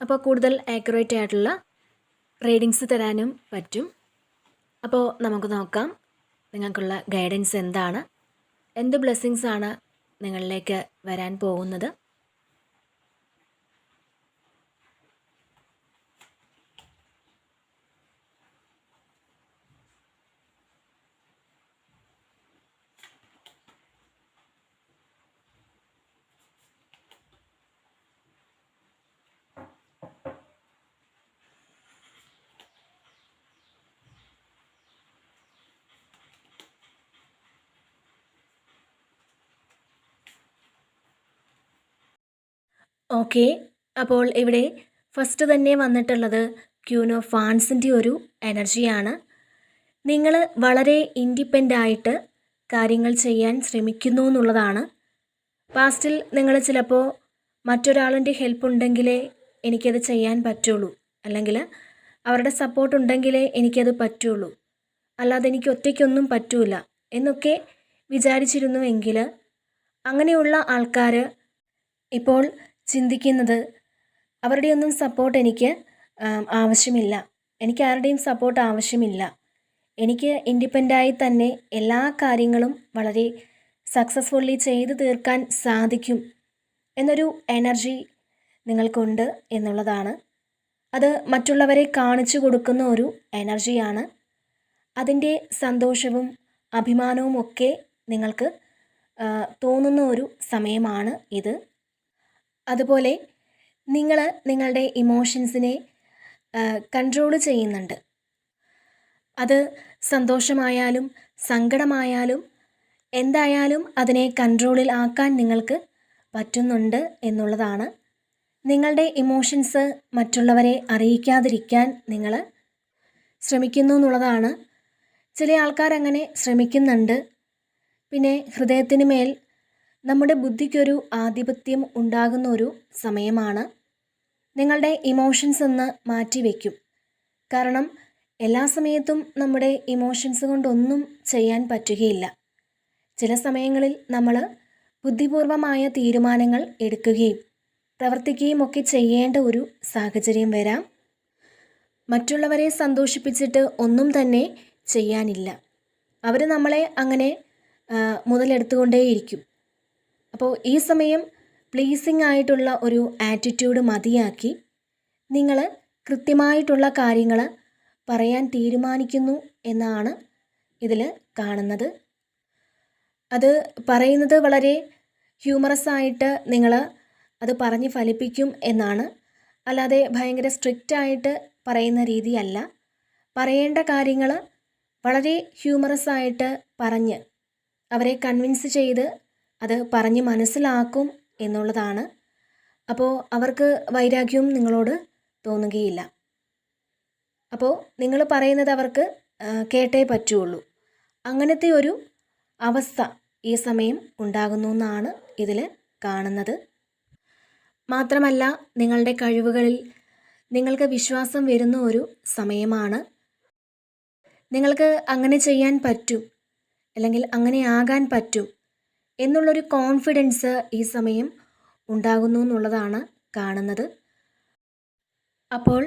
അപ്പോൾ കൂടുതൽ ആക്യുറേറ്റ് ആയിട്ടുള്ള റീഡിങ്സ് തരാനും പറ്റും. അപ്പോൾ നമുക്ക് നോക്കാം നിങ്ങൾക്കുള്ള ഗൈഡൻസ് എന്താണ്? എന്ത് ബ്ലെസ്സിങ്സ് ആണ് നിങ്ങളിലേക്ക് വരാൻ പോകുന്നത്? ഓക്കെ. അപ്പോൾ ഇവിടെ ഫസ്റ്റ് തന്നെ വന്നിട്ടുള്ളത് ക്യൂനോ ഫാൻസിന്റെ ഒരു എനർജിയാണ്. നിങ്ങൾ വളരെ ഇൻഡിപെൻഡ് ആയിട്ട് കാര്യങ്ങൾ ചെയ്യാൻ ശ്രമിക്കുന്നു എന്നുള്ളതാണ്. പാസ്റ്റിൽ നിങ്ങൾ ചിലപ്പോൾ മറ്റൊരാളിന്റെ ഹെൽപ്പ് ഉണ്ടെങ്കിലേ എനിക്കത് ചെയ്യാൻ പറ്റുള്ളൂ. അല്ലെങ്കിൽ അവരുടെ സപ്പോർട്ട് ഉണ്ടെങ്കിലേ എനിക്കത് പറ്റുള്ളൂ. അല്ലാതെ എനിക്ക് ഒറ്റയ്ക്കൊന്നും പറ്റൂല എന്നൊക്കെ വിചാരിച്ചിരുന്നുവെങ്കിൽ അങ്ങനെയുള്ള ആൾക്കാർ ഇപ്പോൾ ചിന്തിക്കുന്നത് അവരുടെയൊന്നും സപ്പോർട്ട് എനിക്ക് ആവശ്യമില്ല. എനിക്ക് ആരുടെയും സപ്പോർട്ട് ആവശ്യമില്ല. എനിക്ക് ഇൻഡിപെൻഡായി തന്നെ എല്ലാ കാര്യങ്ങളും വളരെ സക്സസ്ഫുള്ളി ചെയ്തു തീർക്കാൻ സാധിക്കും എന്നൊരു എനർജി നിങ്ങൾക്കുണ്ട് എന്നുള്ളതാണ്. അത് മറ്റുള്ളവരെ കാണിച്ചു കൊടുക്കുന്ന ഒരു എനർജിയാണ് അതിന്റെ സന്തോഷവും അഭിമാനവും ഒക്കെ നിങ്ങൾക്ക് തോന്നുന്ന ഒരു സമയമാണ് ഇത്. അതുപോലെ നിങ്ങൾ നിങ്ങളുടെ ഇമോഷൻസിനെ കൺട്രോൾ ചെയ്യുന്നുണ്ട്. അത് സന്തോഷമായാലും സങ്കടമായാലും എന്തായാലും അതിനെ കൺട്രോളിൽ ആക്കാൻ നിങ്ങൾക്ക് പറ്റുന്നുണ്ട് എന്നുള്ളതാണ്. നിങ്ങളുടെ ഇമോഷൻസ് മറ്റുള്ളവരെ അറിയിക്കാതിരിക്കാൻ നിങ്ങൾ ശ്രമിക്കുന്നു എന്നുള്ളതാണ്. ചില ആൾക്കാരങ്ങനെ ശ്രമിക്കുന്നുണ്ട്. പിന്നെ ഹൃദയത്തിന് മേൽ നമ്മുടെ ബുദ്ധിക്കൊരു ആധിപത്യം ഉണ്ടാകുന്ന ഒരു സമയമാണ് നിങ്ങളുടെ ഇമോഷൻസ് ഒന്ന് മാറ്റിവെക്കും കാരണം എല്ലാ സമയത്തും നമ്മുടെ ഇമോഷൻസ് കൊണ്ടൊന്നും ചെയ്യാൻ പറ്റുകയില്ല. ചില സമയങ്ങളിൽ നമ്മൾ ബുദ്ധിപൂർവമായ തീരുമാനങ്ങൾ എടുക്കുകയും പ്രവർത്തിക്കുകയും ഒക്കെ ചെയ്യേണ്ട ഒരു സാഹചര്യം വരാം. മറ്റുള്ളവരെ സന്തോഷിപ്പിച്ചിട്ട് ഒന്നും തന്നെ ചെയ്യാനില്ല. അവർ നമ്മളെ അങ്ങനെ മുതലെടുത്തുകൊണ്ടേയിരിക്കും. അപ്പോൾ ഈ സമയം പ്ലീസിങ് ആയിട്ടുള്ള ഒരു ആറ്റിറ്റ്യൂഡ് മതിയാക്കി നിങ്ങൾ കൃത്യമായിട്ടുള്ള കാര്യങ്ങൾ പറയാൻ തീരുമാനിക്കുന്നു എന്നാണ് ഇതിൽ കാണുന്നത്. അത് പറയുന്നത് വളരെ ഹ്യൂമറസ് ആയിട്ട് നിങ്ങൾ അത് പറഞ്ഞ് ഫലിപ്പിക്കും എന്നാണ്. അല്ലാതെ ഭയങ്കര സ്ട്രിക്റ്റായിട്ട് പറയുന്ന രീതിയല്ല. പറയേണ്ട കാര്യങ്ങൾ വളരെ ഹ്യൂമറസ് ആയിട്ട് പറഞ്ഞ് അവരെ കൺവിൻസ് ചെയ്ത് അത് പറഞ്ഞ് മനസ്സിലാക്കും എന്നുള്ളതാണ്. അപ്പോൾ അവർക്ക് വൈരാഗ്യവും നിങ്ങളോട് തോന്നുകയില്ല. അപ്പോൾ നിങ്ങൾ പറയുന്നത് അവർക്ക് കേട്ടേ പറ്റുള്ളൂ. അങ്ങനത്തെ ഒരു അവസ്ഥ ഈ സമയം ഉണ്ടാകുന്നു എന്നാണ് ഇതിൽ കാണുന്നത്. മാത്രമല്ല നിങ്ങളുടെ കഴിവുകളിൽ നിങ്ങൾക്ക് വിശ്വാസം വരുന്ന ഒരു സമയമാണ്. നിങ്ങൾക്ക് അങ്ങനെ ചെയ്യാൻ പറ്റും അല്ലെങ്കിൽ അങ്ങനെ ആകാൻ പറ്റും എന്നുള്ളൊരു കോൺഫിഡൻസ് ഈ സമയം ഉണ്ടാകുന്നു എന്നുള്ളതാണ് കാണുന്നത്. അപ്പോൾ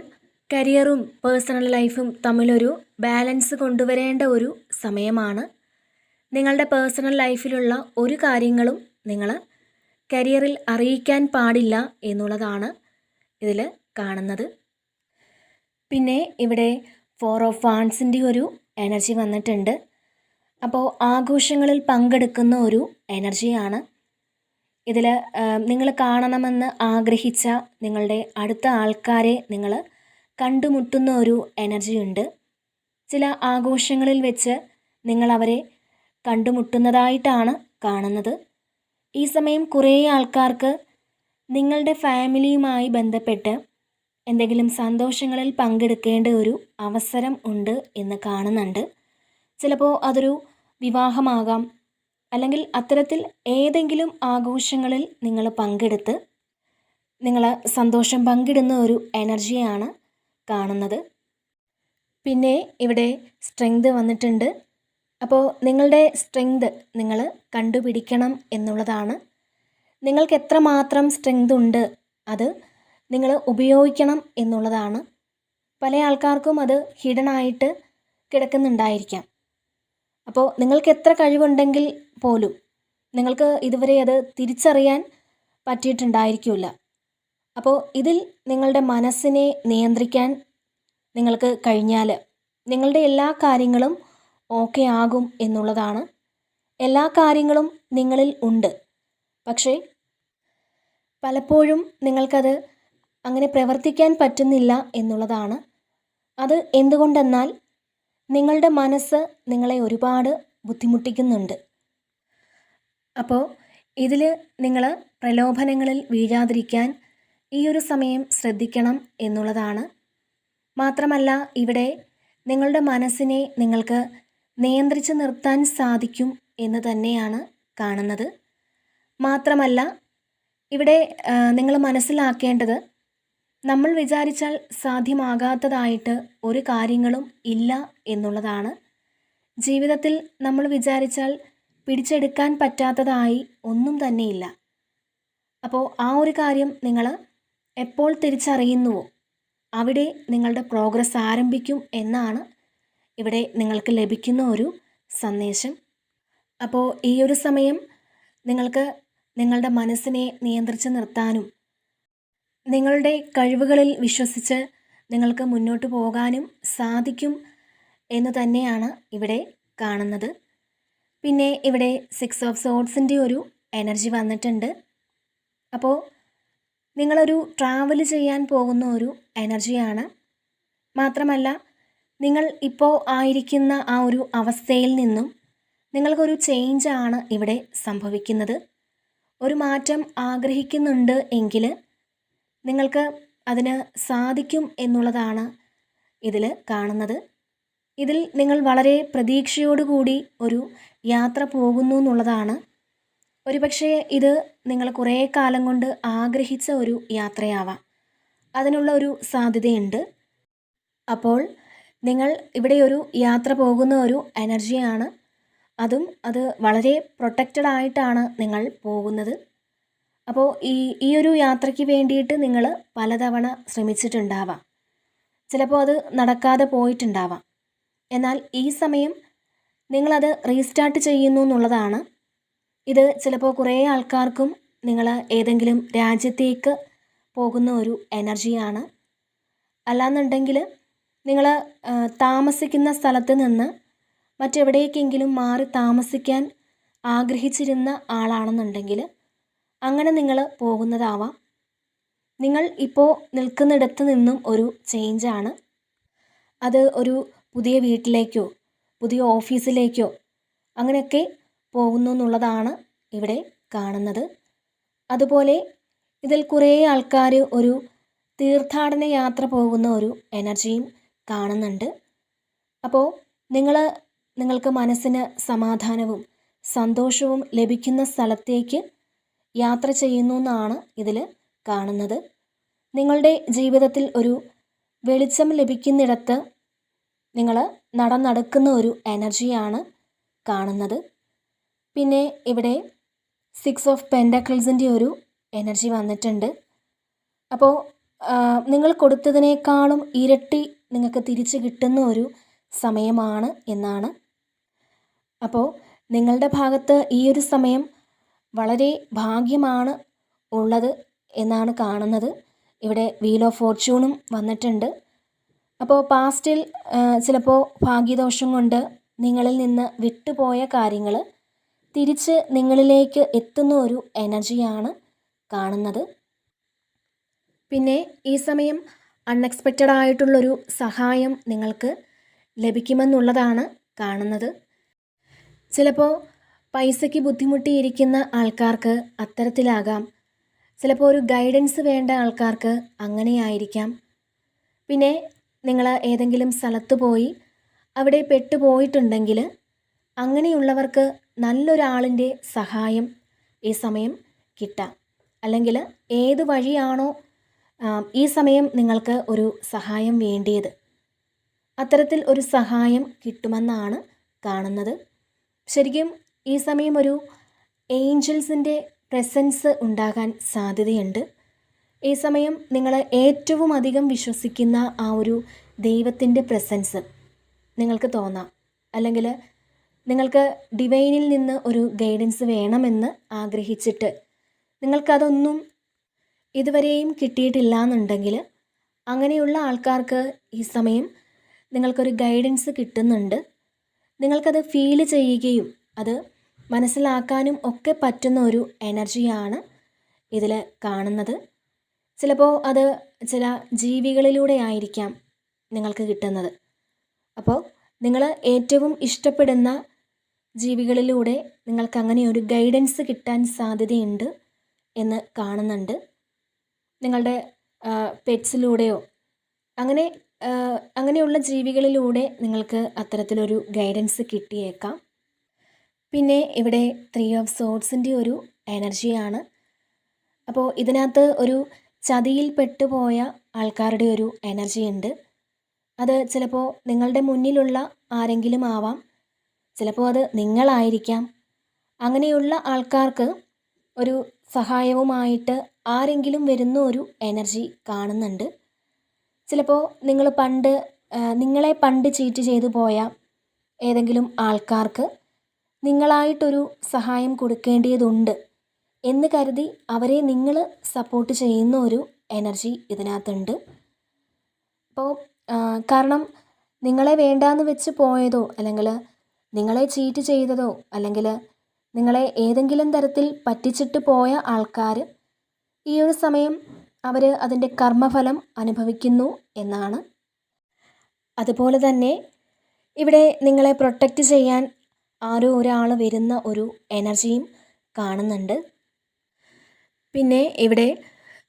കരിയറും പേഴ്സണൽ ലൈഫും തമ്മിലൊരു ബാലൻസ് കൊണ്ടുവരേണ്ട ഒരു സമയമാണ്. നിങ്ങളുടെ പേഴ്സണൽ ലൈഫിലുള്ള ഒരു കാര്യങ്ങളും നിങ്ങൾ കരിയറിൽ അറിയിക്കാൻ പാടില്ല എന്നുള്ളതാണ് ഇതിൽ കാണുന്നത്. പിന്നെ ഇവിടെ ഫോർ ഓഫ് വാൺസിന്റെ ഒരു എനർജി വന്നിട്ടുണ്ട്. അപ്പോൾ ആഘോഷങ്ങളിൽ പങ്കെടുക്കുന്ന ഒരു എനർജിയാണ്. ഇതിൽ നിങ്ങൾ കാണണമെന്ന് ആഗ്രഹിച്ച നിങ്ങളുടെ അടുത്ത ആൾക്കാരെ നിങ്ങൾ കണ്ടുമുട്ടുന്ന ഒരു എനർജി ഉണ്ട്. ചില ആഘോഷങ്ങളിൽ വെച്ച് നിങ്ങൾ അവരെ കണ്ടുമുട്ടുന്നതായിട്ടാണ് കാണുന്നത്. ഈ സമയം കുറേ ആൾക്കാർക്ക് നിങ്ങളുടെ ഫാമിലിയുമായി ബന്ധപ്പെട്ട് എന്തെങ്കിലും സന്തോഷങ്ങളിൽ പങ്കെടുക്കേണ്ട ഒരു അവസരം ഉണ്ട് എന്ന് കാണുന്നുണ്ട്. ചിലപ്പോൾ അതൊരു വിവാഹമാകാം. അല്ലെങ്കിൽ അത്തരത്തിൽ ഏതെങ്കിലും ആഘോഷങ്ങളിൽ നിങ്ങൾ പങ്കെടുത്ത് നിങ്ങൾ സന്തോഷം പങ്കിടുന്ന ഒരു എനർജിയാണ് കാണുന്നത്. പിന്നെ ഇവിടെ സ്ട്രെങ്ത് വന്നിട്ടുണ്ട്. അപ്പോൾ നിങ്ങളുടെ സ്ട്രെങ്ത് നിങ്ങൾ കണ്ടുപിടിക്കണം എന്നുള്ളതാണ്. നിങ്ങൾക്ക് എത്രമാത്രം സ്ട്രെങ്ത് ഉണ്ട് അത് നിങ്ങൾ ഉപയോഗിക്കണം എന്നുള്ളതാണ്. പല ആൾക്കാർക്കും അത് ഹിഡനായിട്ട് കിടക്കുന്നുണ്ടായിരിക്കാം. അപ്പോൾ നിങ്ങൾക്ക് എത്ര കഴിവുണ്ടെങ്കിൽ പോലും നിങ്ങൾക്ക് ഇതുവരെ അത് തിരിച്ചറിയാൻ പറ്റിയിട്ടുണ്ടായിരിക്കില്ല. അപ്പോൾ ഇതിൽ നിങ്ങളുടെ മനസ്സിനെ നിയന്ത്രിക്കാൻ നിങ്ങൾക്ക് കഴിഞ്ഞാൽ നിങ്ങളുടെ എല്ലാ കാര്യങ്ങളും ഓക്കെ ആകും എന്നുള്ളതാണ്. എല്ലാ കാര്യങ്ങളും നിങ്ങളിൽ ഉണ്ട്. പക്ഷേ പലപ്പോഴും നിങ്ങൾക്കത് അങ്ങനെ പ്രവർത്തിക്കാൻ പറ്റുന്നില്ല എന്നുള്ളതാണ്. അത് എന്തുകൊണ്ടെന്നാൽ നിങ്ങളുടെ മനസ്സ് നിങ്ങളെ ഒരുപാട് ബുദ്ധിമുട്ടിക്കുന്നുണ്ട്. അപ്പോൾ ഇതിൽ നിങ്ങൾ പ്രലോഭനങ്ങളിൽ വീഴാതിരിക്കാൻ ഈ ഒരു സമയം ശ്രദ്ധിക്കണം എന്നുള്ളതാണ്. മാത്രമല്ല ഇവിടെ നിങ്ങളുടെ മനസ്സിനെ നിങ്ങൾക്ക് നിയന്ത്രിച്ച് നിർത്താൻ സാധിക്കും എന്ന് തന്നെയാണ് കാണുന്നത്. മാത്രമല്ല ഇവിടെ നിങ്ങൾ മനസ്സിലാക്കേണ്ടത് നമ്മൾ വിചാരിച്ചാൽ സാധ്യമാകാത്തതായിട്ട് ഒരു കാര്യങ്ങളും ഇല്ല എന്നുള്ളതാണ്. ജീവിതത്തിൽ നമ്മൾ വിചാരിച്ചാൽ പിടിച്ചെടുക്കാൻ പറ്റാത്തതായി ഒന്നും തന്നെയില്ല. അപ്പോൾ ആ ഒരു കാര്യം നിങ്ങൾ എപ്പോൾ തിരിച്ചറിയുന്നുവോ? അവിടെ നിങ്ങളുടെ പ്രോഗ്രസ് ആരംഭിക്കും എന്നാണ് ഇവിടെ നിങ്ങൾക്ക് ലഭിക്കുന്ന ഒരു സന്ദേശം. അപ്പോൾ ഈ ഒരു സമയം നിങ്ങൾക്ക് നിങ്ങളുടെ മനസ്സിനെ നിയന്ത്രിച്ച് നിർത്താനും നിങ്ങളുടെ കഴിവുകളിൽ വിശ്വസിച്ച് നിങ്ങൾക്ക് മുന്നോട്ട് പോകാനും സാധിക്കും എന്ന് തന്നെയാണ് ഇവിടെ കാണുന്നത്. പിന്നെ ഇവിടെ സിക്സ് ഓഫ് സോഡ്സിന്റെ ഒരു എനർജി വന്നിട്ടുണ്ട്. അപ്പോൾ നിങ്ങളൊരു ട്രാവൽ ചെയ്യാൻ പോകുന്ന ഒരു എനർജിയാണ് മാത്രമല്ല നിങ്ങൾ ഇപ്പോൾ ആയിരിക്കുന്ന ആ ഒരു അവസ്ഥയിൽ നിന്നും നിങ്ങൾക്കൊരു ചേഞ്ചാണ് ഇവിടെ സംഭവിക്കുന്നത്. ഒരു മാറ്റം ആഗ്രഹിക്കുന്നുണ്ട് എങ്കിൽ നിങ്ങൾക്ക് അതിന് സാധിക്കും എന്നുള്ളതാണ് ഇതിൽ കാണുന്നത്. ഇതിൽ നിങ്ങൾ വളരെ പ്രതീക്ഷയോടുകൂടി ഒരു യാത്ര പോകുന്നു എന്നുള്ളതാണ്. ഒരുപക്ഷെ ഇത് നിങ്ങൾ കുറേ കാലം കൊണ്ട് ആഗ്രഹിച്ച ഒരു യാത്രയാവാം. അതിനുള്ള ഒരു സാധ്യതയുണ്ട്. അപ്പോൾ നിങ്ങൾ ഇവിടെ ഒരു യാത്ര പോകുന്ന ഒരു എനർജിയാണ് അതും അത് വളരെ പ്രൊട്ടക്റ്റഡ് ആയിട്ടാണ് നിങ്ങൾ പോകുന്നത്. അപ്പോൾ ഈ ഈ ഒരു യാത്രയ്ക്ക് വേണ്ടിയിട്ട് നിങ്ങൾ പലതവണ ശ്രമിച്ചിട്ടുണ്ടാവാം. ചിലപ്പോൾ അത് നടക്കാതെ പോയിട്ടുണ്ടാവാം. എന്നാൽ ഈ സമയം നിങ്ങളത് റീസ്റ്റാർട്ട് ചെയ്യുന്നു എന്നുള്ളതാണ്. ഇത് ചിലപ്പോൾ കുറേ ആൾക്കാർക്കും നിങ്ങൾ ഏതെങ്കിലും രാജ്യത്തേക്ക് പോകുന്ന ഒരു എനർജിയാണ്. അല്ലാന്നുണ്ടെങ്കിൽ നിങ്ങൾ താമസിക്കുന്ന സ്ഥലത്ത് നിന്ന് മറ്റെവിടേക്കെങ്കിലും മാറി താമസിക്കാൻ ആഗ്രഹിച്ചിരുന്ന ആളാണെന്നുണ്ടെങ്കിൽ അങ്ങനെ നിങ്ങൾ പോകുന്നതാവാം. നിങ്ങൾ ഇപ്പോൾ നിൽക്കുന്നിടത്ത് നിന്നും ഒരു ചേഞ്ചാണ് അത് ഒരു പുതിയ വീട്ടിലേക്കോ പുതിയ ഓഫീസിലേക്കോ അങ്ങനെയൊക്കെ പോകുന്നു എന്നുള്ളതാണ് ഇവിടെ കാണുന്നത്. അതുപോലെ ഇതിൽ കുറേ ആൾക്കാർ ഒരു തീർത്ഥാടന യാത്ര പോകുന്ന ഒരു എനർജിയും കാണുന്നുണ്ട്. അപ്പോൾ നിങ്ങൾ നിങ്ങൾക്ക് മനസ്സിന് സമാധാനവും സന്തോഷവും ലഭിക്കുന്ന സ്ഥലത്തേക്ക് യാത്ര ചെയ്യുന്നു എന്നാണ് ഇതിൽ കാണുന്നത്. നിങ്ങളുടെ ജീവിതത്തിൽ ഒരു വെളിച്ചം ലഭിക്കുന്നിടത്ത് നിങ്ങൾ നടന്നടക്കുന്ന ഒരു എനർജിയാണ് കാണുന്നത്. പിന്നെ ഇവിടെ സിക്സ് ഓഫ് പെൻഡക്കിൾസിന്റെ ഒരു എനർജി വന്നിട്ടുണ്ട്. അപ്പോൾ നിങ്ങൾ കൊടുത്തതിനേക്കാളും ഇരട്ടി നിങ്ങൾക്ക് തിരിച്ച് കിട്ടുന്ന ഒരു സമയമാണ് എന്നാണ്. അപ്പോൾ നിങ്ങളുടെ ഭാഗത്ത് ഈ ഒരു സമയം വളരെ ഭാഗ്യമാണ് ഉള്ളത് എന്നാണ് കാണുന്നത്. ഇവിടെ വീൽ ഓഫ് ഫോർച്യൂണും വന്നിട്ടുണ്ട്. അപ്പോൾ പാസ്റ്റിൽ ചിലപ്പോൾ ഭാഗ്യദോഷം കൊണ്ട് നിങ്ങളിൽ നിന്ന് വിട്ടുപോയ കാര്യങ്ങൾ തിരിച്ച് നിങ്ങളിലേക്ക് എത്തുന്ന ഒരു എനർജിയാണ് കാണുന്നത്. പിന്നെ ഈ സമയം അൺഎക്സ്പെക്റ്റഡ് ആയിട്ടുള്ളൊരു സഹായം നിങ്ങൾക്ക് ലഭിക്കുമെന്നുള്ളതാണ് കാണുന്നത്. ചിലപ്പോൾ പൈസയ്ക്ക് ബുദ്ധിമുട്ടിയിരിക്കുന്ന ആൾക്കാർക്ക് അത്തരത്തിലാകാം. ചിലപ്പോൾ ഒരു ഗൈഡൻസ് വേണ്ട ആൾക്കാർക്ക് അങ്ങനെയായിരിക്കാം. പിന്നെ നിങ്ങൾ ഏതെങ്കിലും സ്ഥലത്ത് പോയി അവിടെ പെട്ടുപോയിട്ടുണ്ടെങ്കിൽ അങ്ങനെയുള്ളവർക്ക് നല്ലൊരാളിന്റെ സഹായം ഈ സമയം കിട്ടാം. അല്ലെങ്കിൽ ഏത് വഴിയാണോ ഈ സമയം നിങ്ങൾക്ക് ഒരു സഹായം വേണ്ടിയത്. അത്തരത്തിൽ ഒരു സഹായം കിട്ടുമെന്നാണ് കാണുന്നത്. ശരിക്കും ഈ സമയം ഒരു ഏഞ്ചൽസിന്റെ പ്രസൻസ് ഉണ്ടാകാൻ സാധ്യതയുണ്ട്. ഈ സമയം നിങ്ങൾ ഏറ്റവും അധികം വിശ്വസിക്കുന്ന ആ ഒരു ദൈവത്തിന്റെ പ്രസൻസ് നിങ്ങൾക്ക് തോന്നാം. അല്ലെങ്കിൽ നിങ്ങൾക്ക് ഡിവൈനിൽ നിന്ന് ഒരു ഗൈഡൻസ് വേണമെന്ന് ആഗ്രഹിച്ചിട്ട് നിങ്ങൾക്കതൊന്നും ഇതുവരെയും കിട്ടിയിട്ടില്ല എന്നുണ്ടെങ്കിൽ അങ്ങനെയുള്ള ആൾക്കാർക്ക് ഈ സമയം നിങ്ങൾക്കൊരു ഗൈഡൻസ് കിട്ടുന്നുണ്ട്. നിങ്ങൾക്കത് ഫീൽ ചെയ്യുകയും അത് മനസ്സിലാക്കാനും ഒക്കെ പറ്റുന്ന ഒരു എനർജിയാണ് ഇതിൽ കാണുന്നത്. ചിലപ്പോൾ അത് ചില ജീവികളിലൂടെ ആയിരിക്കാം നിങ്ങൾക്ക് കിട്ടുന്നത്. അപ്പോൾ നിങ്ങൾ ഏറ്റവും ഇഷ്ടപ്പെടുന്ന ജീവികളിലൂടെ നിങ്ങൾക്ക് അങ്ങനെ ഒരു ഗൈഡൻസ് കിട്ടാൻ സാധ്യതയുണ്ട് എന്ന് കാണുന്നുണ്ട്. നിങ്ങളുടെ പെറ്റ്സിലൂടെയോ അങ്ങനെ അങ്ങനെയുള്ള ജീവികളിലൂടെ നിങ്ങൾക്ക് അത്തരത്തിലൊരു ഗൈഡൻസ് കിട്ടിയേക്കാം. പിന്നെ ഇവിടെ ത്രീ ഓഫ് സോഡ്സിന്റെ ഒരു എനർജിയാണ് അപ്പോൾ ഇതിനകത്ത് ഒരു ചതിയിൽ പെട്ടുപോയ ആൾക്കാരുടെ ഒരു എനർജി ഉണ്ട്. അത് ചിലപ്പോൾ നിങ്ങളുടെ മുന്നിലുള്ള ആരെങ്കിലും ആവാം. ചിലപ്പോൾ അത് നിങ്ങളായിരിക്കാം. അങ്ങനെയുള്ള ആൾക്കാർക്ക് ഒരു സഹായവുമായിട്ട് ആരെങ്കിലും വരുന്ന ഒരു എനർജി കാണുന്നുണ്ട്. ചിലപ്പോൾ നിങ്ങൾ പണ്ട് നിങ്ങളെ പണ്ട് ചീറ്റ് ചെയ്തു പോയ ഏതെങ്കിലും ആൾക്കാർക്ക് നിങ്ങളായിട്ടൊരു സഹായം കൊടുക്കേണ്ടതുണ്ട് എന്ന് കരുതി അവരെ നിങ്ങൾ സപ്പോർട്ട് ചെയ്യുന്ന ഒരു എനർജി ഇതിനകത്തുണ്ട്. അപ്പോൾ കാരണം നിങ്ങളെ വേണ്ടാന്ന് വെച്ച് പോയതോ അല്ലെങ്കിൽ നിങ്ങളെ ചീറ്റ് ചെയ്തതോ അല്ലെങ്കിൽ നിങ്ങളെ ഏതെങ്കിലും തരത്തിൽ പറ്റിച്ചിട്ട് പോയ ആൾക്കാർ ഈ ഒരു സമയം അവർ അതിന്റെ കർമ്മഫലം അനുഭവിക്കുന്നു എന്നാണ്. അതുപോലെ തന്നെ ഇവിടെ നിങ്ങളെ പ്രൊട്ടക്റ്റ് ചെയ്യാൻ ആരോ ഒരാൾ വരുന്ന ഒരു എനർജിയും കാണുന്നുണ്ട്. പിന്നെ ഇവിടെ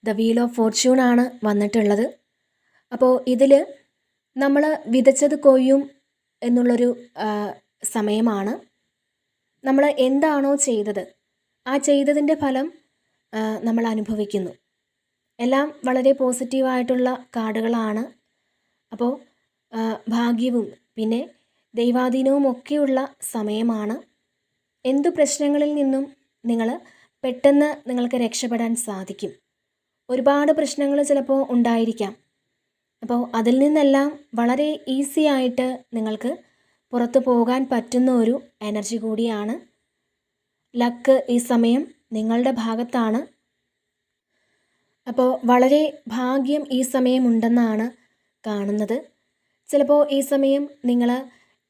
ദ വീൽ ഓഫ് ഫോർച്യൂൺ ആണ് വന്നിട്ടുള്ളത്. അപ്പോൾ ഇതിൽ നമ്മൾ വിതച്ചത് കൊയ്യും എന്നുള്ളൊരു സമയമാണ്. നമ്മൾ എന്താണോ ചെയ്തത് ആ ചെയ്തതിന്റെ ഫലം നമ്മൾ അനുഭവിക്കുന്നു. എല്ലാം വളരെ പോസിറ്റീവായിട്ടുള്ള കാർഡുകളാണ്. അപ്പോൾ ഭാഗ്യവും പിന്നെ ദൈവാധീനവും ഒക്കെയുള്ള സമയമാണ്. എന്തു പ്രശ്നങ്ങളിൽ നിന്നും നിങ്ങൾ പെട്ടെന്ന് നിങ്ങൾക്ക് രക്ഷപ്പെടാൻ സാധിക്കും? ഒരുപാട് പ്രശ്നങ്ങൾ ചിലപ്പോൾ ഉണ്ടായിരിക്കാം. അപ്പോൾ അതിൽ നിന്നെല്ലാം വളരെ ഈസി ആയിട്ട് നിങ്ങൾക്ക് പുറത്തു പോകാൻ പറ്റുന്ന ഒരു എനർജി കൂടിയാണ്. ലക്ക് ഈ സമയം നിങ്ങളുടെ ഭാഗത്താണ്. അപ്പോൾ വളരെ ഭാഗ്യം ഈ സമയം ഉണ്ടെന്നാണ് കാണുന്നത്. ചിലപ്പോൾ ഈ സമയം നിങ്ങൾ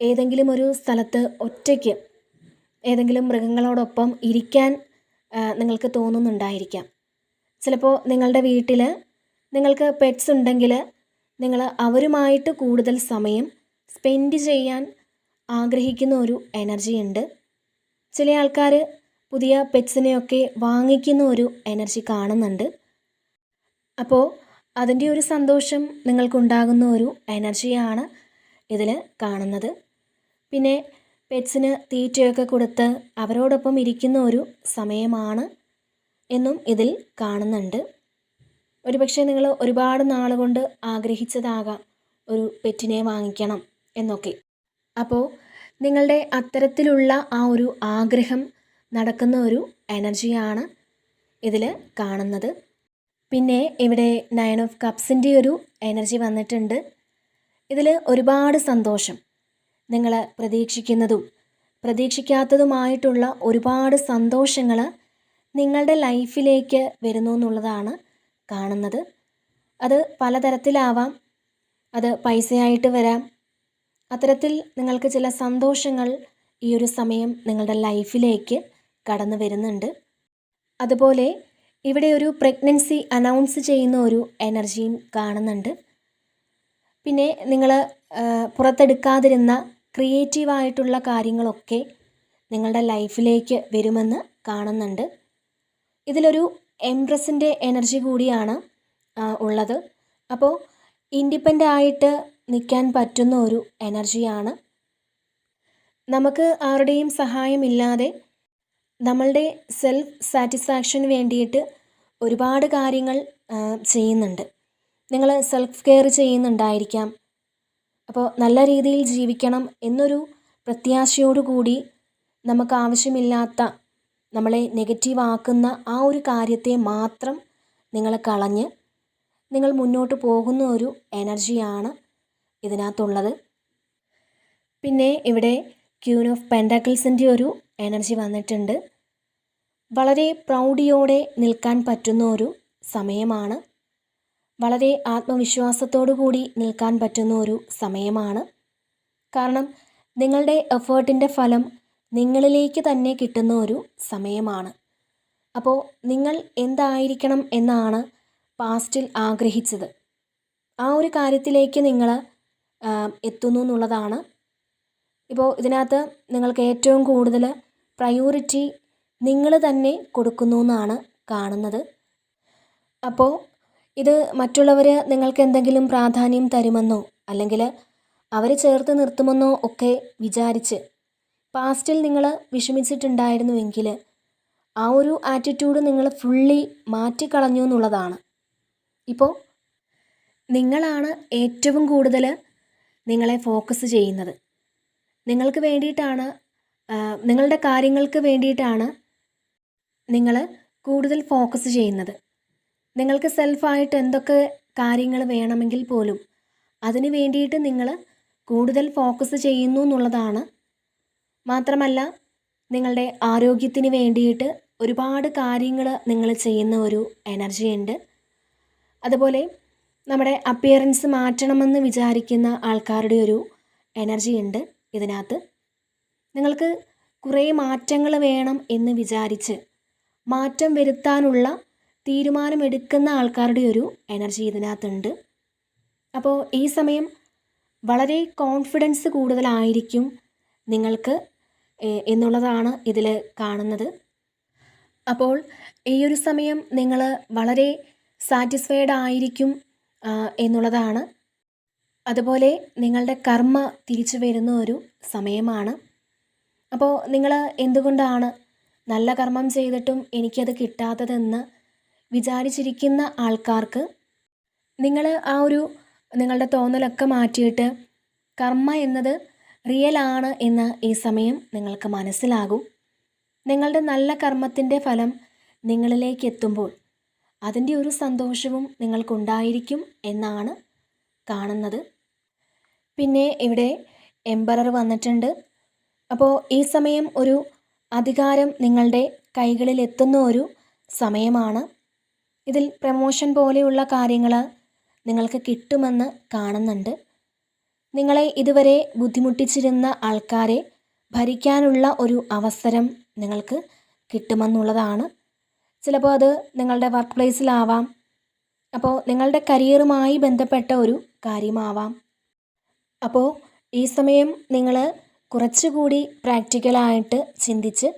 ഏതെങ്കിലും ഒരു സ്ഥലത്ത് ഒറ്റയ്ക്ക് ഏതെങ്കിലും മൃഗങ്ങളോടൊപ്പം ഇരിക്കാൻ നിങ്ങൾക്ക് തോന്നുന്നുണ്ടായിരിക്കാം. ചിലപ്പോൾ നിങ്ങളുടെ വീട്ടിൽ നിങ്ങൾക്ക് പെറ്റ്സ് ഉണ്ടെങ്കിൽ നിങ്ങൾ അവരുമായിട്ട് കൂടുതൽ സമയം സ്പെൻഡ് ചെയ്യാൻ ആഗ്രഹിക്കുന്ന ഒരു എനർജി ഉണ്ട്. ചില ആൾക്കാർ പുതിയ പെറ്റ്സിനെയൊക്കെ വാങ്ങിക്കുന്ന ഒരു എനർജി കാണുന്നുണ്ട്. അപ്പോൾ അതിന്റെ ഒരു സന്തോഷം നിങ്ങൾക്കുണ്ടാകുന്ന ഒരു എനർജിയാണ് ഇതിൽ കാണുന്നത്. പിന്നെ പെറ്റ്സിന് തീറ്റയൊക്കെ കൊടുത്ത് അവരോടൊപ്പം ഇരിക്കുന്ന ഒരു സമയമാണ് എന്നും ഇതിൽ കാണുന്നുണ്ട്. ഒരുപക്ഷെ നിങ്ങൾ ഒരുപാട് നാളുകൊണ്ട് ആഗ്രഹിച്ചതാകാം ഒരു പെറ്റിനെ വാങ്ങിക്കണം എന്നൊക്കെ. അപ്പോൾ നിങ്ങളുടെ അത്തരത്തിലുള്ള ആ ഒരു ആഗ്രഹം നടക്കുന്ന ഒരു എനർജിയാണ് ഇതിൽ കാണുന്നത്. പിന്നെ ഇവിടെ നയൻ ഓഫ് കപ്സിന്റെ ഒരു എനർജി വന്നിട്ടുണ്ട്. ഇതിൽ ഒരുപാട് സന്തോഷം. നിങ്ങൾ പ്രതീക്ഷിക്കുന്നതും പ്രതീക്ഷിക്കാത്തതുമായിട്ടുള്ള ഒരുപാട് സന്തോഷങ്ങൾ നിങ്ങളുടെ ലൈഫിലേക്ക് വരുന്നു എന്നുള്ളതാണ് കാണുന്നത്. അത് പലതരത്തിലാവാം. അത് പൈസയായിട്ട് വരാം. അത്തരത്തിൽ നിങ്ങൾക്ക് ചില സന്തോഷങ്ങൾ ഈ ഒരു സമയം നിങ്ങളുടെ ലൈഫിലേക്ക് കടന്നു വരുന്നുണ്ട്. അതുപോലെ ഇവിടെ ഒരു പ്രഗ്നൻസി അനൗൺസ് ചെയ്യുന്ന ഒരു എനർജിയും കാണുന്നുണ്ട്. പിന്നെ നിങ്ങൾ പുറത്തെടുക്കാതിരുന്ന ക്രിയേറ്റീവായിട്ടുള്ള കാര്യങ്ങളൊക്കെ നിങ്ങളുടെ ലൈഫിലേക്ക് വരുമെന്ന് കാണുന്നുണ്ട്. ഇതിലൊരു എംപ്രസിന്റെ എനർജി കൂടിയാണ് ഉള്ളത്. അപ്പോൾ ഇൻഡിപെൻഡ് ആയിട്ട് നിൽക്കാൻ പറ്റുന്ന ഒരു എനർജിയാണ്. നമുക്ക് ആരുടെയും സഹായമില്ലാതെ നമ്മളുടെ സെൽഫ് സാറ്റിസ്ഫാക്ഷന് വേണ്ടിയിട്ട് ഒരുപാട് കാര്യങ്ങൾ ചെയ്യുന്നുണ്ട്. നിങ്ങൾ സെൽഫ് കെയർ ചെയ്യുന്നുണ്ടായിരിക്കാം. അപ്പോൾ നല്ല രീതിയിൽ ജീവിക്കണം എന്നൊരു പ്രത്യാശയോടുകൂടി നമുക്ക് ആവശ്യമില്ലാത്ത നമ്മളെ നെഗറ്റീവ് ആക്കുന്ന ആ ഒരു കാര്യത്തെ മാത്രം നിങ്ങൾ കളഞ്ഞ് നിങ്ങൾ മുന്നോട്ട് പോകുന്ന ഒരു എനർജിയാണ് ഇതിനകത്തുള്ളത്. പിന്നെ ഇവിടെ ക്യൂൻ ഓഫ് പെൻഡാക്കിൾസിന്റെ ഒരു എനർജി വന്നിട്ടുണ്ട്. വളരെ പ്രൗഡിയോടെ നിൽക്കാൻ പറ്റുന്ന ഒരു സമയമാണ് വളരെ കൂടി നിൽക്കാൻ പറ്റുന്ന ഒരു സമയമാണ്. കാരണം നിങ്ങളുടെ എഫേർട്ടിന്റെ ഫലം നിങ്ങളിലേക്ക് തന്നെ കിട്ടുന്ന ഒരു സമയമാണ്. അപ്പോൾ നിങ്ങൾ എന്തായിരിക്കണം എന്നാണ് പാസ്റ്റിൽ ആഗ്രഹിച്ചത്. ആ ഒരു കാര്യത്തിലേക്ക് നിങ്ങൾ എത്തുന്നു എന്നുള്ളതാണ്. ഇപ്പോൾ ഇതിനകത്ത് നിങ്ങൾക്ക് ഏറ്റവും കൂടുതൽ പ്രയോറിറ്റി നിങ്ങൾ തന്നെ കൊടുക്കുന്നു എന്നാണ് കാണുന്നത്. അപ്പോൾ ഇത് മറ്റുള്ളവർ നിങ്ങൾക്ക് എന്തെങ്കിലും പ്രാധാന്യം തരുമെന്നോ അല്ലെങ്കിൽ അവരെ ചേർത്ത് നിർത്തുമെന്നോ ഒക്കെ വിചാരിച്ച് പാസ്റ്റിൽ നിങ്ങൾ വിഷമിച്ചിട്ടുണ്ടായിരുന്നുവെങ്കിൽ ആ ഒരു ആറ്റിറ്റ്യൂഡ് നിങ്ങൾ ഫുള്ളി മാറ്റിക്കളഞ്ഞു എന്നുള്ളതാണ്. ഇപ്പോൾ നിങ്ങളാണ് ഏറ്റവും കൂടുതൽ നിങ്ങളെ ഫോക്കസ് ചെയ്യുന്നത്. നിങ്ങൾക്ക് വേണ്ടിയിട്ടാണ് നിങ്ങളുടെ കാര്യങ്ങൾക്ക് വേണ്ടിയിട്ടാണ് നിങ്ങൾ കൂടുതൽ ഫോക്കസ് ചെയ്യുന്നത്. നിങ്ങൾക്ക് സെൽഫായിട്ട് എന്തൊക്കെ കാര്യങ്ങൾ വേണമെങ്കിൽ പോലും അതിന് വേണ്ടിയിട്ട് നിങ്ങൾ കൂടുതൽ ഫോക്കസ് ചെയ്യുന്നു എന്നുള്ളതാണ്. മാത്രമല്ല നിങ്ങളുടെ ആരോഗ്യത്തിന് വേണ്ടിയിട്ട് ഒരുപാട് കാര്യങ്ങൾ നിങ്ങൾ ചെയ്യുന്ന ഒരു എനർജി ഉണ്ട്. അതുപോലെ നമ്മുടെ അപ്പിയറൻസ് മാറ്റണമെന്ന് വിചാരിക്കുന്ന ആൾക്കാരുടെ ഒരു എനർജി ഉണ്ട് ഇതിനകത്ത്. നിങ്ങൾക്ക് കുറേ മാറ്റങ്ങൾ വേണം എന്ന് വിചാരിച്ച് മാറ്റം വരുത്താനുള്ള തീരുമാനമെടുക്കുന്ന ആൾക്കാരുടെ ഒരു എനർജി ഇതിനകത്തുണ്ട്. അപ്പോൾ ഈ സമയം വളരെ കോൺഫിഡൻസ് കൂടുതലായിരിക്കും നിങ്ങൾക്ക് എന്നുള്ളതാണ് ഇതിൽ കാണുന്നത്. അപ്പോൾ ഈ ഒരു സമയം നിങ്ങൾ വളരെ സാറ്റിസ്ഫൈഡ് ആയിരിക്കും എന്നുള്ളതാണ്. അതുപോലെ നിങ്ങളുടെ കർമ്മ തിരിച്ചു വരുന്ന ഒരു സമയമാണ്. അപ്പോൾ നിങ്ങൾ എന്തുകൊണ്ടാണ് നല്ല കർമ്മം ചെയ്തിട്ടും എനിക്കത് കിട്ടാത്തതെന്ന് വിചാരിച്ചിരിക്കുന്ന ആൾക്കാർക്ക് നിങ്ങൾ ആ ഒരു നിങ്ങളുടെ തോന്നലൊക്കെ മാറ്റിയിട്ട് കർമ്മ എന്നത് റിയൽ ആണ് എന്ന് ഈ സമയം നിങ്ങൾക്ക് മനസ്സിലാകും. നിങ്ങളുടെ നല്ല കർമ്മത്തിന്റെ ഫലം നിങ്ങളിലേക്ക് എത്തുമ്പോൾ അതിന്റെ ഒരു സന്തോഷവും നിങ്ങൾക്കുണ്ടായിരിക്കും എന്നാണ് കാണുന്നത്. പിന്നെ ഇവിടെ എംബറർ വന്നിട്ടുണ്ട്. അപ്പോൾ ഈ സമയം ഒരു അധികാരം നിങ്ങളുടെ കൈകളിൽ എത്തുന്ന ഒരു സമയമാണ്. ഇതിൽ പ്രമോഷൻ പോലെയുള്ള കാര്യങ്ങൾ നിങ്ങൾക്ക് കിട്ടുമെന്ന് കാണുന്നുണ്ട്. നിങ്ങളെ ഇതുവരെ ബുദ്ധിമുട്ടിച്ചിരുന്ന ആൾക്കാരെ ഭരിക്കാനുള്ള ഒരു അവസരം നിങ്ങൾക്ക് കിട്ടുമെന്നുള്ളതാണ്. ചിലപ്പോൾ അത് നിങ്ങളുടെ വർക്ക് പ്ലേസിലാവാം അപ്പോൾ നിങ്ങളുടെ കരിയറുമായി ബന്ധപ്പെട്ട ഒരു കാര്യമാവാം. അപ്പോൾ ഈ സമയം നിങ്ങൾ കുറച്ചുകൂടി പ്രാക്ടിക്കലായിട്ട് ചിന്തിച്ച്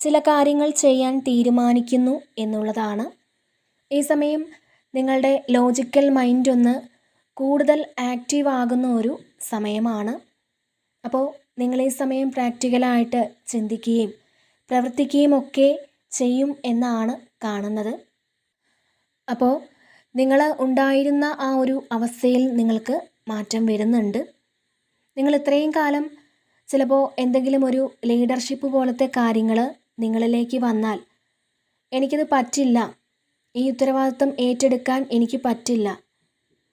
ചില കാര്യങ്ങൾ ചെയ്യാൻ തീരുമാനിക്കുന്നു എന്നുള്ളതാണ് ഈ സമയം നിങ്ങളുടെ ലോജിക്കൽ മൈൻഡ് ഒന്ന് കൂടുതൽ ആക്റ്റീവ് ആകുന്ന ഒരു സമയമാണ്. അപ്പോൾ നിങ്ങൾ ഈ സമയം പ്രാക്ടിക്കലായിട്ട് ചിന്തിക്കുകയും പ്രവർത്തിക്കുകയും ഒക്കെ ചെയ്യും എന്നാണ് കാണുന്നത്. അപ്പോൾ നിങ്ങൾ ഉണ്ടായിരുന്ന ആ ഒരു അവസ്ഥയിൽ നിങ്ങൾക്ക് മാറ്റം വരുന്നുണ്ട്. നിങ്ങൾ ഇത്രയും കാലം ചിലപ്പോൾ എന്തെങ്കിലും ഒരു ലീഡർഷിപ്പ് പോലത്തെ കാര്യങ്ങൾ നിങ്ങളിലേക്ക് വന്നാൽ എനിക്കത് പറ്റില്ല ഈ ഉത്തരവാദിത്വം ഏറ്റെടുക്കാൻ എനിക്ക് പറ്റില്ല.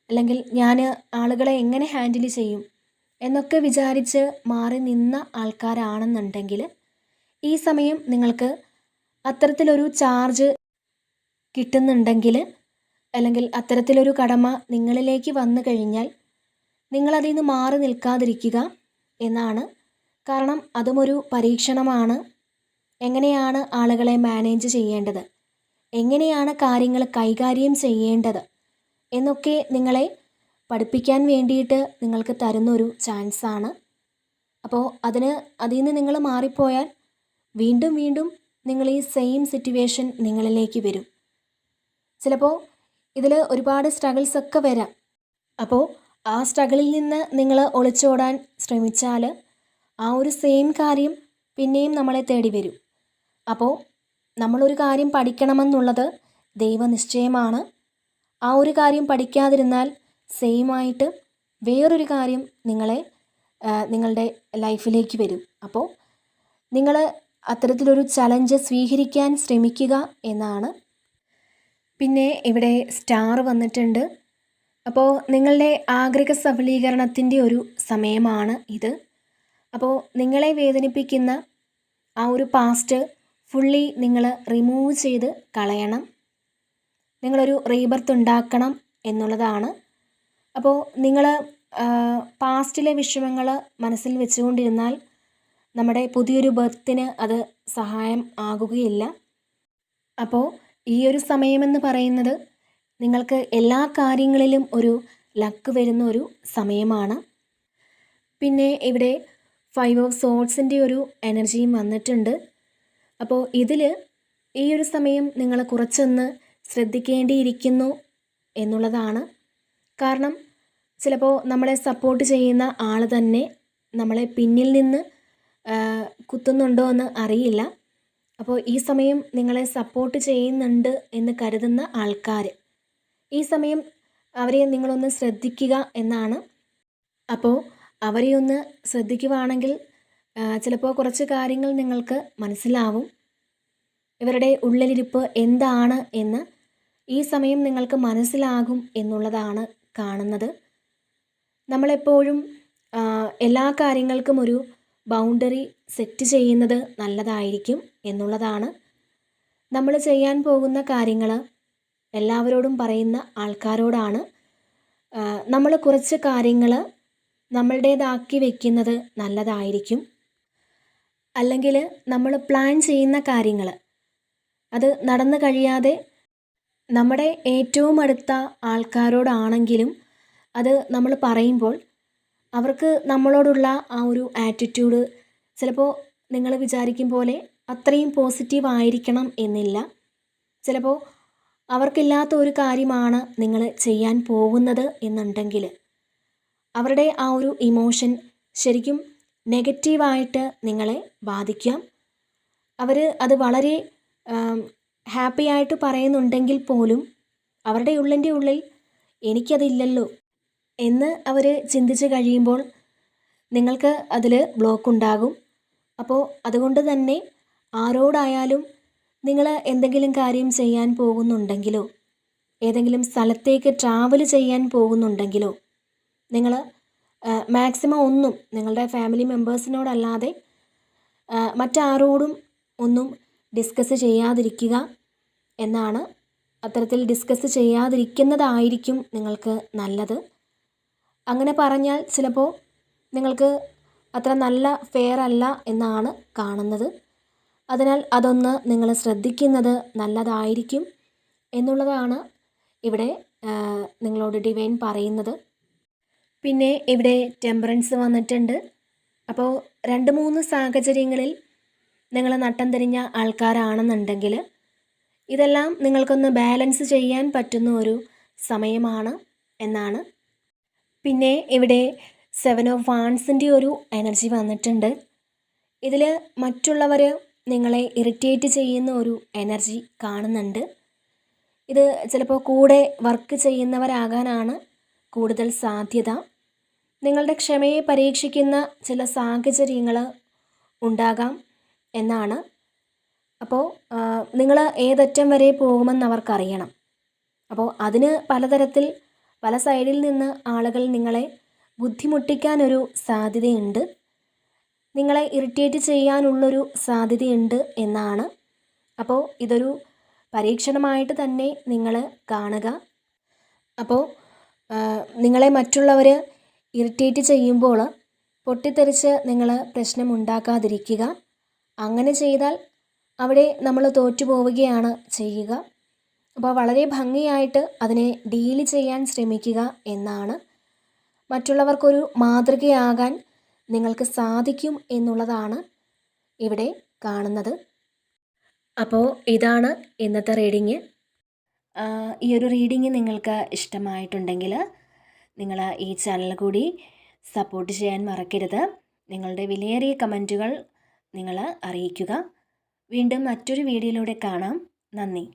അല്ലെങ്കിൽ ഞാൻ ആളുകളെ എങ്ങനെ ഹാൻഡിൽ ചെയ്യും? എന്നൊക്കെ വിചാരിച്ച് മാറി നിന്ന ആൾക്കാരാണെന്നുണ്ടെങ്കിൽ ഈ സമയം നിങ്ങൾക്ക് അത്തരത്തിലൊരു ചാർജ് കിട്ടുന്നുണ്ടെങ്കിൽ അല്ലെങ്കിൽ അത്തരത്തിലൊരു കടമ നിങ്ങളിലേക്ക് വന്നു കഴിഞ്ഞാൽ നിങ്ങളതിൽ നിന്ന് മാറി നിൽക്കാതിരിക്കുക എന്നാണ്. കാരണം അതുമൊരു പരീക്ഷണമാണ്. എങ്ങനെയാണ് ആളുകളെ മാനേജ് ചെയ്യേണ്ടത്? എങ്ങനെയാണ് കാര്യങ്ങൾ കൈകാര്യം ചെയ്യേണ്ടത് എന്നൊക്കെ നിങ്ങളെ പഠിപ്പിക്കാൻ വേണ്ടിയിട്ട് നിങ്ങൾക്ക് തരുന്നൊരു ചാൻസാണ്. അപ്പോൾ അതിന് അതിൽ നിന്ന് നിങ്ങൾ മാറിപ്പോയാൽ വീണ്ടും വീണ്ടും നിങ്ങൾ ഈ സെയിം സിറ്റുവേഷൻ നിങ്ങളിലേക്ക് വരും. ചിലപ്പോൾ ഇതിൽ ഒരുപാട് സ്ട്രഗിൾസ് ഒക്കെ വരാം. അപ്പോൾ ആ സ്ട്രഗിളിൽ നിന്ന് നിങ്ങൾ ഒളിച്ചോടാൻ ശ്രമിച്ചാൽ ആ ഒരു സെയിം കാര്യം പിന്നെയും നമ്മളെ തേടി വരും. അപ്പോൾ നമ്മളൊരു കാര്യം പഠിക്കണമെന്നുള്ളത് ദൈവനിശ്ചയമാണ്. ആ ഒരു കാര്യം പഠിക്കാതിരുന്നാൽ സെയിമായിട്ട് വേറൊരു കാര്യം നിങ്ങളെ നിങ്ങളുടെ ലൈഫിലേക്ക് വരും. അപ്പോൾ നിങ്ങൾ അത്തരത്തിലൊരു ചലഞ്ച് സ്വീകരിക്കാൻ ശ്രമിക്കുക എന്നാണ്. പിന്നെ ഇവിടെ സ്റ്റാർ വന്നിട്ടുണ്ട്. അപ്പോൾ നിങ്ങളുടെ ആഗ്രഹ സഫലീകരണത്തിന്റെ ഒരു സമയമാണ് ഇത്. അപ്പോൾ നിങ്ങളെ വേദനിപ്പിക്കുന്ന ആ ഒരു പാസ്റ്റ് ഫുള്ളി നിങ്ങൾ റിമൂവ് ചെയ്ത് കളയണം. നിങ്ങളൊരു റീബർത്ത് ഉണ്ടാക്കണം എന്നുള്ളതാണ്. അപ്പോൾ നിങ്ങൾ പാസ്റ്റിലെ വിഷമങ്ങൾ മനസ്സിൽ വെച്ചുകൊണ്ടിരുന്നാൽ നമ്മുടെ പുതിയൊരു ബർത്തിന് അത് സഹായം ആകുകയില്ല. അപ്പോൾ ഈ ഒരു സമയമെന്ന് പറയുന്നത് നിങ്ങൾക്ക് എല്ലാ കാര്യങ്ങളിലും ഒരു ലക്ക് വരുന്ന ഒരു സമയമാണ്. പിന്നെ ഇവിടെ ഫൈവ് ഓഫ് സോൾസിന്റെ ഒരു എനർജിയും വന്നിട്ടുണ്ട്. അപ്പോൾ ഇതിൽ ഈ ഒരു സമയം നിങ്ങൾ കുറച്ചൊന്ന് ശ്രദ്ധിക്കേണ്ടിയിരിക്കുന്നു എന്നുള്ളതാണ്. കാരണം ചിലപ്പോൾ നമ്മളെ സപ്പോർട്ട് ചെയ്യുന്ന ആൾ തന്നെ നമ്മളെ പിന്നിൽ നിന്ന് കുത്തുന്നുണ്ടോ എന്ന് അറിയില്ല. അപ്പോൾ ഈ സമയം നിങ്ങളെ സപ്പോർട്ട് ചെയ്യുന്നുണ്ട് എന്ന് കരുതുന്ന ആൾക്കാർ ഈ സമയം അവരെ നിങ്ങളൊന്ന് ശ്രദ്ധിക്കുക എന്നാണ്. അപ്പോൾ അവരെ ഒന്ന് ശ്രദ്ധിക്കുവാണെങ്കിൽ ചിലപ്പോൾ കുറച്ച് കാര്യങ്ങൾ നിങ്ങൾക്ക് മനസ്സിലാവും. ഇവരുടെ ഉള്ളിലിരിപ്പ് എന്താണ് എന്ന് ഈ സമയം നിങ്ങൾക്ക് മനസ്സിലാകും എന്നുള്ളതാണ് കാണുന്നത്. നമ്മളെപ്പോഴും എല്ലാ കാര്യങ്ങൾക്കും ഒരു ബൗണ്ടറി സെറ്റ് ചെയ്യുന്നത് നല്ലതായിരിക്കും എന്നുള്ളതാണ്. നമ്മൾ ചെയ്യാൻ പോകുന്ന കാര്യങ്ങൾ എല്ലാവരോടും പറയുന്ന ആൾക്കാരോടാണ്. നമ്മൾ കുറച്ച് കാര്യങ്ങൾ നമ്മളുടേതാക്കി വയ്ക്കുന്നത് നല്ലതായിരിക്കും. അല്ലെങ്കിൽ നമ്മൾ പ്ലാൻ ചെയ്യുന്ന കാര്യങ്ങൾ. അത് നടന്നു കഴിയാതെ നമ്മുടെ ഏറ്റവും അടുത്ത ആൾക്കാരോടാണെങ്കിലും അത് നമ്മൾ പറയുമ്പോൾ അവർക്ക് നമ്മളോടുള്ള ആ ഒരു ആറ്റിറ്റ്യൂഡ് ചിലപ്പോൾ നിങ്ങൾ വിചാരിക്കും പോലെ അത്രയും പോസിറ്റീവ് ആയിരിക്കണം എന്നില്ല. ചിലപ്പോൾ അവർക്കില്ലാത്ത ഒരു കാര്യമാണ് നിങ്ങൾ ചെയ്യാൻ പോകുന്നത് എന്നുണ്ടെങ്കിൽ അവരുടെ ആ ഒരു ഇമോഷൻ ശരിക്കും നെഗറ്റീവായിട്ട് നിങ്ങളെ ബാധിക്കാം. അവർ അത് വളരെ ഹാപ്പി ആയിട്ട് പറയുന്നുണ്ടെങ്കിൽ പോലും അവരുടെ ഉള്ളിന്റെ ഉള്ളിൽ എനിക്കതില്ലല്ലോ എന്ന് അവർ ചിന്തിച്ച് കഴിയുമ്പോൾ നിങ്ങൾക്ക് അതിൽ ബ്ലോക്ക് ഉണ്ടാകും അപ്പോൾ അതുകൊണ്ട് തന്നെ ആരോടായാലും നിങ്ങൾ എന്തെങ്കിലും കാര്യം ചെയ്യാൻ പോകുന്നുണ്ടെങ്കിലോ ഏതെങ്കിലും സ്ഥലത്തേക്ക് ട്രാവൽ ചെയ്യാൻ പോകുന്നുണ്ടെങ്കിലോ നിങ്ങൾ മാക്സിമം ഒന്നും നിങ്ങളുടെ ഫാമിലി മെമ്പേഴ്സിനോടല്ലാതെ മറ്റാരോടും ഒന്നും ഡിസ്കസ് ചെയ്യാതിരിക്കുക എന്നാണ് അത്തരത്തിൽ ഡിസ്കസ് ചെയ്യാതിരിക്കുന്നതായിരിക്കും നിങ്ങൾക്ക് നല്ലത്. അങ്ങനെ പറഞ്ഞാൽ ചിലപ്പോൾ നിങ്ങൾക്ക് അത്ര നല്ല ഫെയർ അല്ല എന്നാണ് കാണുന്നത്. അതിനാൽ അതൊന്ന് നിങ്ങൾ ശ്രദ്ധിക്കുന്നത് നല്ലതായിരിക്കും എന്നുള്ളതാണ് ഇവിടെ നിങ്ങളോട് ഡിവൈൻ പറയുന്നത്. പിന്നെ ഇവിടെ ടെമ്പറൻസ് വന്നിട്ടുണ്ട്. അപ്പോൾ രണ്ട് മൂന്ന് സാഹചര്യങ്ങളിൽ നിങ്ങൾ നട്ടം തിരിഞ്ഞ ആൾക്കാരാണെന്നുണ്ടെങ്കിൽ ഇതെല്ലാം നിങ്ങൾക്കൊന്ന് ബാലൻസ് ചെയ്യാൻ പറ്റുന്ന ഒരു സമയമാണ് എന്നാണ്. പിന്നെ ഇവിടെ സെവൻ ഓഫ് വാൺസിന്റെ ഒരു എനർജി വന്നിട്ടുണ്ട്. ഇതിൽ മറ്റുള്ളവർ നിങ്ങളെ ഇറിറ്റേറ്റ് ചെയ്യുന്ന ഒരു എനർജി കാണുന്നുണ്ട്. ഇത് ചിലപ്പോൾ കൂടെ വർക്ക് ചെയ്യുന്നവരാകാനാണ് കൂടുതൽ സാധ്യത. നിങ്ങളുടെ ക്ഷമയെ പരീക്ഷിക്കുന്ന ചില സാഹചര്യങ്ങൾ ഉണ്ടാകാം എന്നാണ്. അപ്പോൾ നിങ്ങൾ ഏതറ്റം വരെ പോകുമെന്ന് അവർക്കറിയണം. അപ്പോൾ അതിന് പലതരത്തിൽ പല സൈഡിൽ നിന്ന് ആളുകൾ നിങ്ങളെ ബുദ്ധിമുട്ടിക്കാനൊരു സാധ്യതയുണ്ട്. നിങ്ങളെ ഇറിറ്റേറ്റ് ചെയ്യാനുള്ളൊരു സാധ്യതയുണ്ട് എന്നാണ്. അപ്പോൾ ഇതൊരു പരീക്ഷണമായിട്ട് തന്നെ നിങ്ങൾ കാണുക. അപ്പോൾ നിങ്ങളെ മറ്റുള്ളവർ ഇറിറ്റേറ്റ് ചെയ്യുമ്പോൾ പൊട്ടിത്തെറിച്ച് നിങ്ങൾ പ്രശ്നമുണ്ടാക്കാതിരിക്കുക അങ്ങനെ ചെയ്താൽ അവിടെ നമ്മൾ തോറ്റുപോവുകയാണ് ചെയ്യുക. അപ്പോൾ വളരെ ഭംഗിയായിട്ട് അതിനെ ഡീൽ ചെയ്യാൻ ശ്രമിക്കുക എന്നാണ്. മറ്റുള്ളവർക്കൊരു മാതൃകയാകാൻ നിങ്ങൾക്ക് സാധിക്കും എന്നുള്ളതാണ് ഇവിടെ കാണുന്നത്. അപ്പോൾ ഇതാണ് ഇന്നത്തെ റീഡിങ് ഈ ഒരു റീഡിങ് നിങ്ങൾക്ക് ഇഷ്ടമായിട്ടുണ്ടെങ്കിൽ നിങ്ങൾ ഈ ചാനൽ കൂടി സപ്പോർട്ട് ചെയ്യാൻ മറക്കരുത്. നിങ്ങളുടെ വിലയേറിയ കമന്റുകൾ നിങ്ങൾ അറിയിക്കുക. വീണ്ടും മറ്റൊരു വീഡിയോയിലൂടെ കാണാം. നന്ദി.